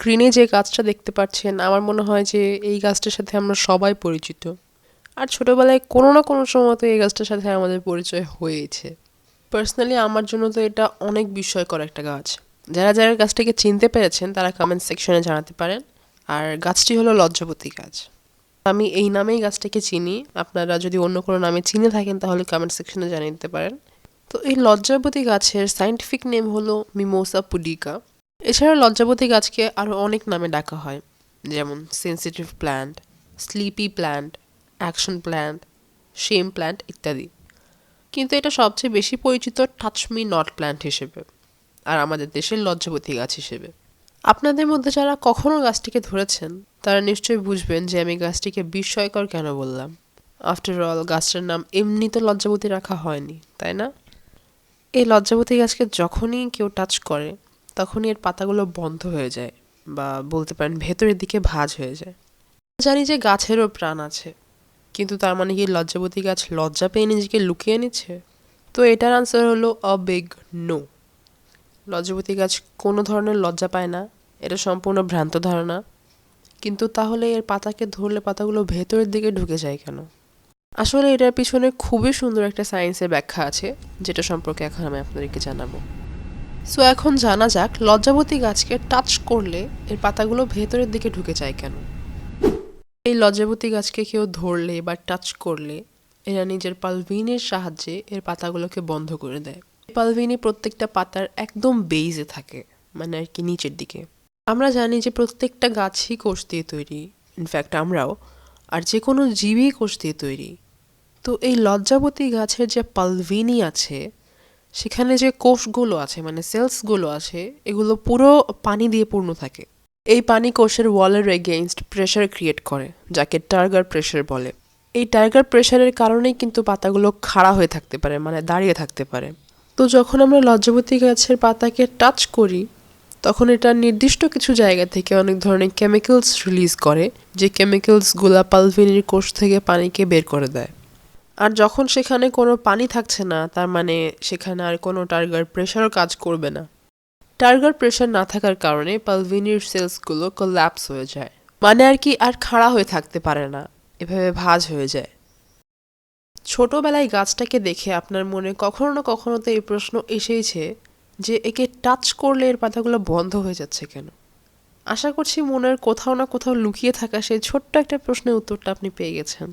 স্ক্রিনে যে গাছটা দেখতে পাচ্ছেন, আমার মনে হয় যে এই গাছটার সাথে আমরা সবাই পরিচিত। আর ছোটোবেলায় কোনো না কোনো সময় তো এই গাছটার সাথে আমাদের পরিচয় হয়েছে। পার্সোনালি আমার জন্য তো এটা অনেক বিস্ময়কর একটা গাছ। যারা যারা গাছটাকে চিনতে পেরেছেন, তারা কমেন্ট সেকশনে জানাতে পারেন। আর গাছটি হলো লজ্জাপতি গাছ। আমি এই নামেই গাছটাকে চিনি। আপনারা যদি অন্য কোনো নামে চিনে থাকেন, তাহলে কমেন্ট সেকশনে জানিয়ে দিতে পারেন। তো এই লজ্জাপতি গাছের সাইন্টিফিক নেম হলো মিমোসা পুডিকা এছাড়া লজ্জাপতি গাছকে আরও অনেক নামে ডাকা হয়, যেমন sensitive plant sleepy plant action plant shame plant ইত্যাদি। কিন্তু এটা সবচেয়ে বেশি পরিচিত টাচমি নট প্ল্যান্ট হিসেবে, আর আমাদের দেশের লজ্জাপতি গাছ হিসেবে। আপনাদের মধ্যে যারা কখনও গাছটিকে ধরেছেন, তারা নিশ্চয়ই বুঝবেন যে আমি গাছটিকে বিস্ময়কর কেন বললাম। আফটার অল গাছটার নাম এমনি তো লজ্জাবতী রাখা হয়নি, তাই না? এই লজ্জাবতী গাছকে যখনই কেউ টাচ করে তখনই এর পাতাগুলো বন্ধ হয়ে যায় বা বলতে পারেন ভেতরের দিকে ভাঁজ হয়ে যায়। জানি যে গাছেরও প্রাণ আছে, কিন্তু তার মানে কি লজ্জাবতী গাছ লজ্জা পেয়ে নিজেকে লুকিয়ে নিচ্ছে? তো এটার আনসার হলো অ বিগ নো লজ্জাবতী গাছ কোনো ধরনের লজ্জা পায় না, এটা সম্পূর্ণ ভ্রান্ত ধারণা। কিন্তু তাহলে এর পাতাকে ধরলে পাতাগুলো ভেতরের দিকে ঢুকে যায় কেন? আসলে এটার পিছনে খুবই সুন্দর একটা সায়েন্সের ব্যাখ্যা আছে, যেটা সম্পর্কে এখন আমি আপনাদেরকে জানাব। সো এখন জানা যাক, লজ্জাবতী গাছকে টাচ করলে এর পাতাগুলো ভেতরের দিকে ঢুকে যায় কেন? এই লজ্জাবতী গাছকে কেউ ধরলে বা টাচ করলে এরা নিজের পালভিনের সাহায্যে এর পাতাগুলোকে বন্ধ করে দেয়। পালভিনি প্রত্যেকটা পাতার একদম বেইজে থাকে মানে আর কি নিচের দিকে। আমরা জানি যে প্রত্যেকটা গাছই কোষ দিয়ে তৈরি ইনফ্যাক্ট আমরাও, আর যে কোনো জীবই কোষ দিয়ে তৈরি। তো এই লজ্জাবতী গাছের যে পালভিনি আছে সেখানে যে কোষগুলো আছে মানে সেলসগুলো আছে, এগুলো পুরো পানি দিয়ে পূর্ণ থাকে। এই পানি কোষের ওয়ালের এগেইনস্ট প্রেশার ক্রিয়েট করে, যাকে টার্গার প্রেশার বলে। এই টার্গার প্রেশারের কারণেই কিন্তু পাতাগুলো খাড়া হয়ে থাকতে পারে মানে দাঁড়িয়ে থাকতে পারে। তো যখন আমরা লজ্জাবতী গাছের পাতাকে টাচ করি, তখন এটা নির্দিষ্ট কিছু জায়গা থেকে অনেক ধরনের কেমিক্যালস রিলিজ করে, যে কেমিক্যালসগুলা পালভিনির কোষ থেকে পানিকে বের করে দেয়। আর যখন সেখানে কোনো পানি থাকছে না, তার মানে সেখানে আর কোনো টার্গার প্রেশারও কাজ করবে না। টার্গার প্রেশার না থাকার কারণে পালভিনির সেলসগুলো কোল্যাপস হয়ে যায়। মানে আর কি আর খাড়া হয়ে থাকতে পারে না, এভাবে ভাজ হয়ে যায়। ছোটবেলায় গাছটাকে দেখে আপনার মনে কখনো না কখনো তো এই প্রশ্ন এসেইছে যে একে টাচ করলে এর পাতাগুলো বন্ধ হয়ে যাচ্ছে কেন? আশা করছি মনের কোথাও না কোথাও লুকিয়ে থাকা সেই ছোট্ট একটা প্রশ্নের উত্তরটা আপনি পেয়ে গেছেন।